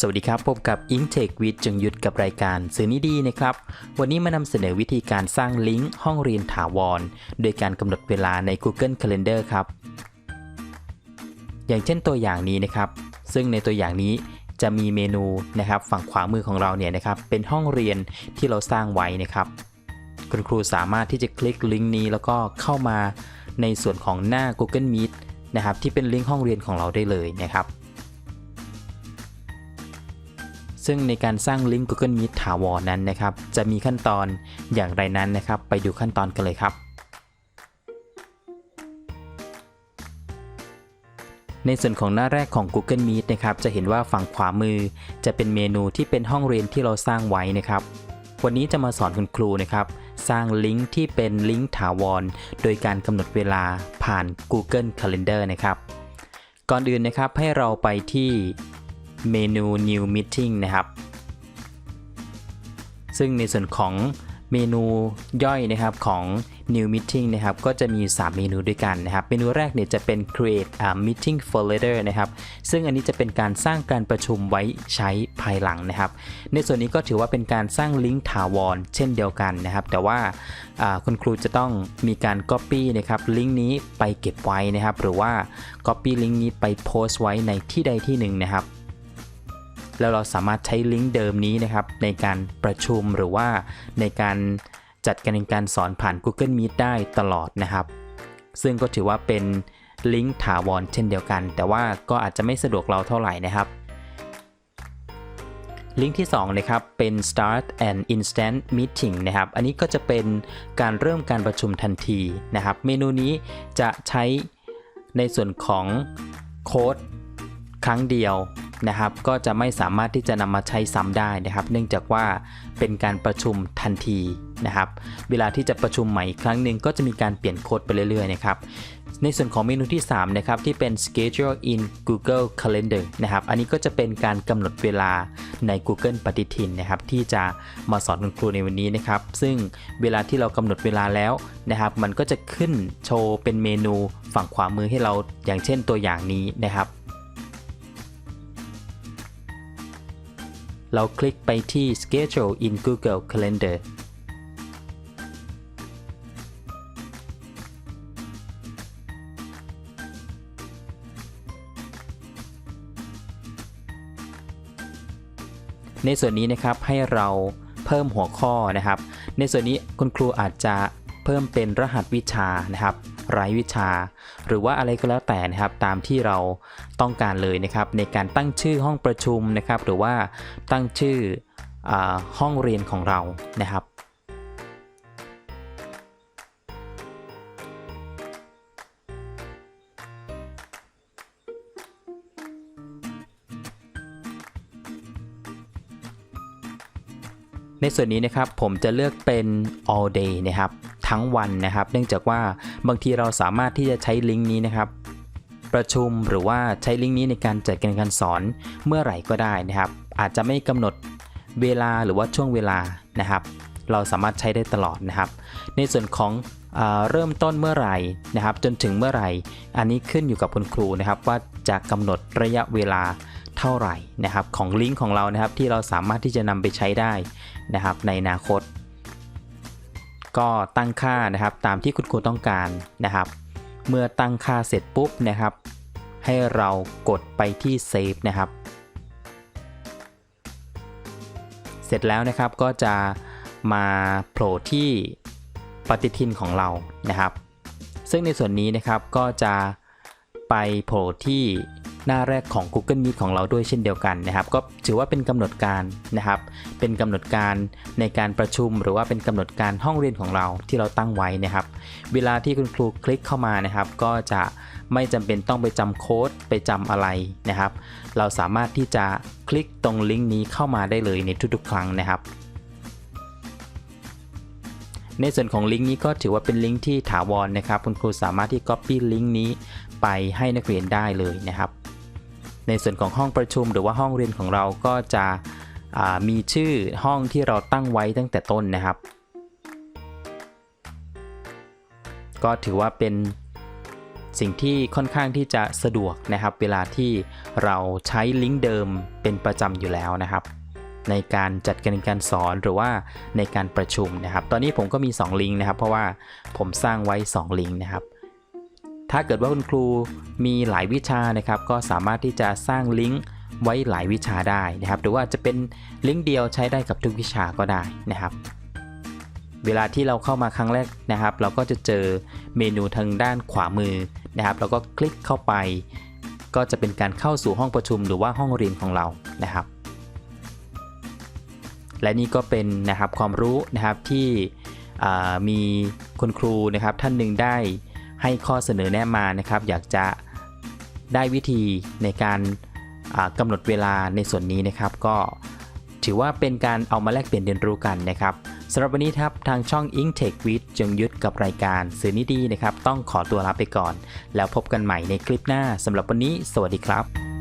สวัสดีครับ พบกับ Intake with จงยุทธกับรายการสื่อนี้ดีนะครับ วันนี้มานำเสนอวิธีการสร้างลิงก์ห้องเรียนถาวร โดยการกำหนดเวลาใน Google Calendar ครับ อย่างเช่นตัวอย่างนี้นะครับ ซึ่งในตัวอย่างนี้จะมีเมนูนะครับ ฝั่งขวามือของเราเนี่ยนะครับ เป็นห้องเรียนที่เราสร้างไว้นะครับ คุณครูสามารถที่จะคลิกลิงก์นี้แล้วก็เข้ามาในส่วนของหน้า Google Meet นะครับที่เป็นลิงก์ห้องเรียนของเราได้เลยนะครับ ซึ่งในการสร้างลิงก์ Google Meet ถาวรนั้นนะครับ จะมีขั้นตอนอย่างไรนั้นนะครับ ไปดูขั้นตอนกันเลยครับ ในส่วนของหน้าแรกของ Google Meet นะครับ จะเห็นว่าฝั่งขวามือ จะเป็นเมนูที่เป็นห้องเรียนที่เราสร้างไว้นะครับ วันนี้จะมาสอนคุณครูนะครับ สร้างลิงก์ที่เป็นลิงก์ถาวร โดยการกำหนดเวลาผ่าน Google Calendar นะครับ ก่อนอื่นนะครับให้เราไปที่ เมนู New Meeting นะครับ ซึ่งในส่วนของเมนูย่อยนะครับของ New Meeting นะครับก็จะมี 3 เมนูด้วยกันนะครับ เมนูแรกเนี่ยจะเป็น Create a Meeting Folder นะครับ ซึ่งอันนี้จะเป็นการสร้างการประชุมไว้ใช้ภายหลังนะครับ ในส่วนนี้ก็ถือว่าเป็นการสร้างลิงก์ถาวรเช่นเดียวกันนะครับ แต่ว่าคุณครูจะต้องมีการ Copy นะครับลิงก์นี้ไปเก็บไว้นะครับ หรือว่า Copy ลิงก์นี้ไปโพสต์ไว้ในที่ใดที่หนึ่งนะครับ แล้วเราสามารถใช้ลิงก์เดิมนี้นะครับ ในการประชุมหรือว่าในการจัดการเรียนการสอนผ่าน Google Meet ได้ตลอดนะครับ ซึ่งก็ถือว่าเป็นลิงก์ถาวรเช่นเดียวกัน แต่ว่าก็อาจจะไม่สะดวกเราเท่าไหร่นะครับลิงก์ที่2นะครับเป็น start an instant meeting นะครับ อันนี้ก็จะเป็นการเริ่มการประชุมทันทีนะครับ เมนูนี้จะใช้ในส่วนของโค้ดครั้งเดียว นะครับ ก็จะไม่สามารถที่จะนำมาใช้ซ้ำได้นะครับ เนื่องจากว่าเป็นการประชุมทันทีนะครับ เวลาที่จะประชุมใหม่อีกครั้งหนึ่งก็จะมีการเปลี่ยนโค้ดไปเรื่อยๆนะครับในส่วนของเมนูที่ 3 นะครับ ที่เป็น schedule in Google Calendar นะครับ อันนี้ก็จะเป็นการกำหนดเวลาใน Google ปฏิทินนะครับ ที่จะมาสอนคุณครูในวันนี้นะครับ ซึ่งเวลาที่เรากำหนดเวลาแล้วนะครับ มันก็จะขึ้นโชว์เป็นเมนูฝั่งขวามือให้เราอย่างเช่นตัวอย่างนี้นะครับ เราคลิกไปที่ schedule in Google Calendar ในส่วนนี้นะครับให้เราเพิ่มหัวข้อนะครับ ในส่วนนี้คุณครูอาจจะเพิ่มเป็นรหัสวิชานะครับรายวิชา หรือว่าอะไรก็แล้วแต่นะครับตามที่เรา ต้องการเลยนะครับในการตั้งชื่อห้องประชุมนะครับ หรือว่าตั้งชื่ออห้องเรียนของเรานะครับในส่วนนี้นะครับผมจะเลือกเป็น all day นะครับทั้งวันนะครับ เนื่องจากว่าบางทีเราสามารถที่จะใช้ลิงก์นี้นะครับ ประชุมหรือว่าใช้ลิงก์นี้ในการจัดการการสอนเมื่อไหร่ก็ได้นะครับ อาจจะไม่กำหนดเวลาหรือว่าช่วงเวลานะครับ เราสามารถใช้ได้ตลอดนะครับ ในส่วนของเอเริ่มต้นเมื่อไหร่นะครับ จนถึงเมื่อไหร่ อันนี้ขึ้นอยู่กับคุณครูนะครับ ว่าจะกำหนดระยะเวลาเท่าไหร่นะครับ ของลิงก์ของเรานะครับที่เราสามารถที่จะนำไปใช้ได้นะครับ ในอนาคต ก็ตั้งค่านะครับตามที่คุณครูต้องการนะครับ เมื่อตั้งค่าเสร็จปุ๊บนะครับ ให้เรากดไปที่ save นะครับ เสร็จแล้วนะครับก็จะมาโผล่ที่ปฏิทินของเรานะครับ ซึ่งในส่วนนี้นะครับก็จะไปโผล่ที่ หน้าแรกของ Google Meet ของเราด้วยเช่นเดียวกันนะครับ ก็ถือว่าเป็นกำหนดการนะครับ เป็นกำหนดการในการประชุม หรือว่าเป็นกำหนดการห้องเรียนของเราที่เราตั้งไว้นะครับ เวลาที่คุณครูคลิกเข้ามานะครับ ก็จะไม่จำเป็นต้องไปจำโค้ดไปจำอะไรนะครับ เราสามารถที่จะคลิกตรงลิงก์นี้เข้ามาได้เลยในทุกๆ ครั้งนะครับในส่วนของลิงก์นี้ก็ถือว่าเป็นลิงก์ที่ถาวรนะครับ คุณครูสามารถที่ Copy ลิงก์นี้ไปให้นักเรียนได้เลยนะครับ ในส่วนของห้องประชุมหรือว่าห้องเรียนของเราก็จะมีชื่อห้องที่เราตั้งไว้ตั้งแต่ต้นนะครับ ก็ถือว่าเป็นสิ่งที่ค่อนข้างที่จะสะดวกนะครับ เวลาที่เราใช้ลิงก์เดิมเป็นประจำอยู่แล้วนะครับ ในการจัดการเรียนการสอนหรือว่าในการประชุมนะครับ ตอนนี้ผมก็มี 2 ลิงก์นะครับ เพราะว่าผมสร้างไว้ 2 ลิงก์นะครับ ถ้าเกิดว่าคุณครูมีหลายวิชานะครับ ก็สามารถที่จะสร้างลิงก์ไว้หลายวิชาได้นะครับ หรือว่าจะเป็นลิงก์เดียวใช้ได้กับทุกวิชาก็ได้นะครับ เวลาที่เราเข้ามาครั้งแรกนะครับ เราก็จะเจอเมนูทางด้านขวามือนะครับแล้วก็คลิกเข้าไป ก็จะเป็นการเข้าสู่ห้องประชุมหรือว่าห้องเรียนของเรานะครับ และนี่ก็เป็นนะครับความรู้นะครับที่มีคุณครูนะครับท่านหนึ่งได้ ให้ข้อเสนอแนะมานะครับ อยากจะได้วิธีในการกำหนดเวลาในส่วนนี้นะครับ ก็ถือว่าเป็นการเอามาแลกเปลี่ยนเรียนรู้กันนะครับสำหรับวันนี้ครับทางช่อง i n t e c h w i t จึงยุทธกับรายการสื่อนิดีนะครับ ต้องขอตัวลาไปก่อน แล้วพบกันใหม่ในคลิปหน้าสำหรับวันนี้ สวัสดีครับ